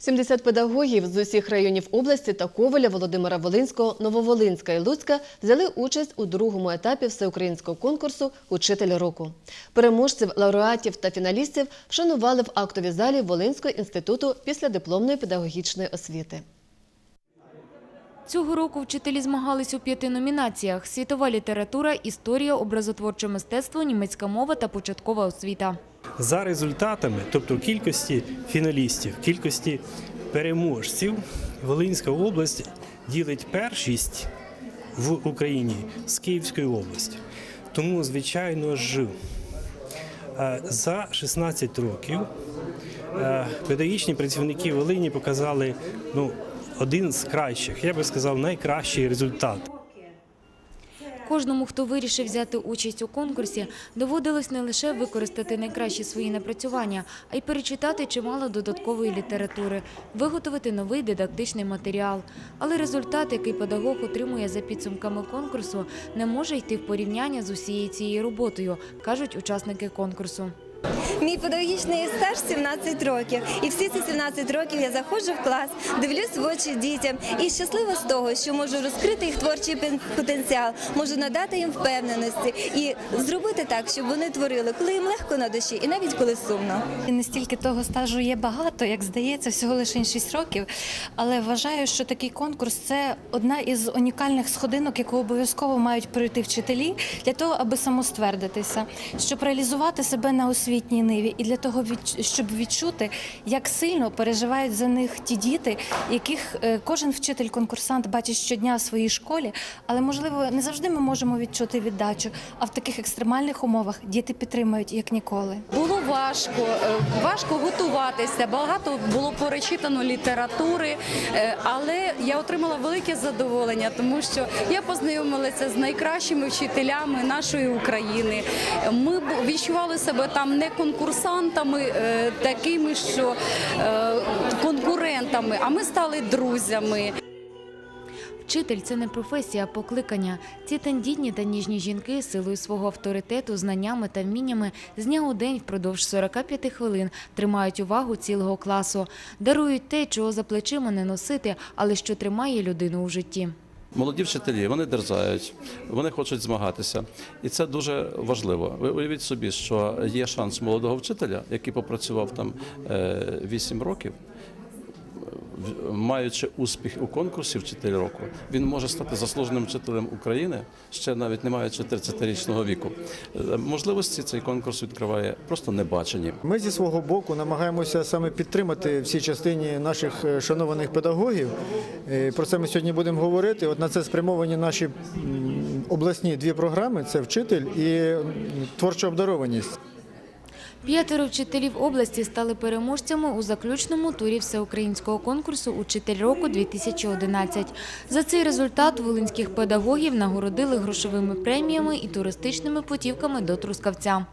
70 педагогів з усіх районів області та Коваля, Володимира Волинського, Нововолинська і Луцька взяли участь у другому етапі всеукраїнського конкурсу Учитель року. Переможців, лауреатів та фіналістів вшанували в актовій залі Волинського інституту післядипломної педагогічної освіти. Цього року вчителі змагались у п'яти номінаціях: світова література, історія, образотворче мистецтво, німецька мова та початкова освіта. За результатами, тобто кількості фіналістів, кількості переможців, Волинська область ділить першість в Україні з Київської області. Тому, звичайно ж, е, за 16 років е, педагогічні працівники Волині показали ну, один з кращих, я би сказав, найкращий результат. Кожному, хто вирішив взяти участь у конкурсі, доводилось не лише використати найкращі свої напрацювання, а й перечитати чимало додаткової літератури, виготовити новий дидактичний матеріал. Але результат, який педагог отримує за підсумками конкурсу, не може йти в порівняння з усією цією роботою, кажуть учасники конкурсу. Мій педагогічний стаж 17 років, і всі ці 17 років я заходжу в клас, дивлюсь в очі дітям і щаслива з того, що можу розкрити їх творчий потенціал, можу надати їм впевненості і зробити так, щоб вони творили, коли їм легко на душі, і навіть коли сумно. І Не стільки того стажу є багато, як здається, всього лише 6 років. Але вважаю, що такий конкурс це одна із унікальних сходинок, яку обов'язково мають пройти вчителі для того, аби самоствердитися, щоб реалізувати себе на освітній ниві, і для того, щоб відчути, як сильно переживають за них ті діти, яких е, кожен вчитель-конкурсант бачить щодня в своїй школі. Але можливо не завжди ми можемо відчути віддачу. А в таких екстремальних умовах діти підтримують як ніколи. Було важко, е, важко готуватися. Багато було перечитано літератури, е, але я отримала велике задоволення, тому що я познайомилася з найкращими вчителями нашої України. Ми відчували себе там не конкурсантами, е, такими, що е, конкурентами, а ми стали друзями. Вчитель це не професія, а покликання. Ці тендітні та ніжні жінки силою свого авторитету, знаннями та вміннями з дня у день впродовж 45 хвилин тримають увагу цілого класу, дарують те, чого за плечима не носити, але що тримає людину у житті. Молоді вчителі вони дерзають, вони хочуть змагатися, і це дуже важливо. Ви уявіть собі, що є шанс молодого вчителя, який попрацював там 8 років. В- Маючи успіх у конкурсі вчитель року, він може стати заслуженим вчителем України ще навіть не маючи 30-річного віку. Е, Можливості цей конкурс відкриває просто небачені. Ми зі свого боку намагаємося саме підтримати в цій частині наших е, шанованих педагогів. Е, Про це ми сьогодні будемо говорити. От на це спрямовані наші обласні дві програми: це вчитель і творча обдарованість. П'ятеро вчителів області стали переможцями у заключному турі всеукраїнського конкурсу «Учитель року-2011». За цей результат волинських педагогів нагородили грошовими преміями і туристичними путівками до Трускавця.